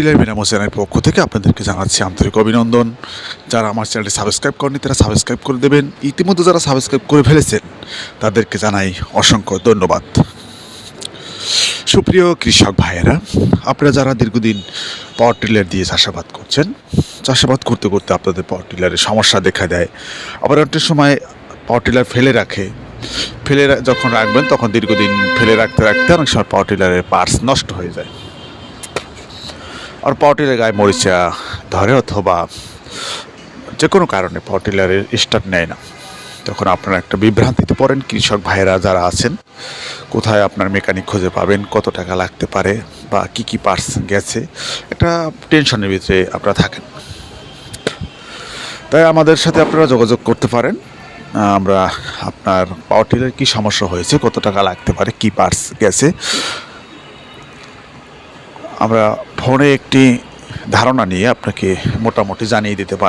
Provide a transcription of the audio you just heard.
Tiller বিনামূল্য চ্যানেলের পক্ষ থেকে আপনাদেরকে জানাচ্ছি আন্তরিক অভিনন্দন। যারা আমার চ্যানেলটি সাবস্ক্রাইব করেনি তারা সাবস্ক্রাইব করে দেবেন। ইতিমধ্যে যারা সাবস্ক্রাইব করে ফেলেছেন, তাদেরকে জানাই অসংখ্য ধন্যবাদ। সুপ্রিয় কৃষক ভাইয়েরা, আপনারা যারা দীর্ঘদিন পাওয়ার টিলার দিয়ে চাষাবাদ করছেন, চাষাবাদ করতে করতে আপনাদের পাওয়ার টিলারের সমস্যা দেখা দেয়। আবার একটা সময় পাওয়ার টিলার ফেলে রাখে। ফেলে যখন রাখবেন, তখন দীর্ঘদিন ফেলে রাখতে রাখতে অনেক সময় পাওয়ার টিলারের পার্টস নষ্ট হয়ে যায়। আর পাওয়ার গায়ে মরিচা ধরে অথবা যে কোনো কারণে পাওয়ার স্টার্ট নেয় না। তখন আপনারা একটা বিভ্রান্তিতে পড়েন। কৃষক ভাইয়েরা যারা আছেন, কোথায় আপনার মেকানিক খুঁজে পাবেন, কত টাকা লাগতে পারে বা কি কি পার্টস গেছে, একটা টেনশনের ভিতরে আপনারা থাকেন। তাই আমাদের সাথে আপনারা যোগাযোগ করতে পারেন। আমরা আপনার পাওয়ার টিলার কী সমস্যা হয়েছে, কত টাকা লাগতে পারে, কি পার্টস গেছে, আমরা ফোনে একটি ধারণা নিয়ে আপনাকে মোটামুটি জানিয়ে দিতে পারি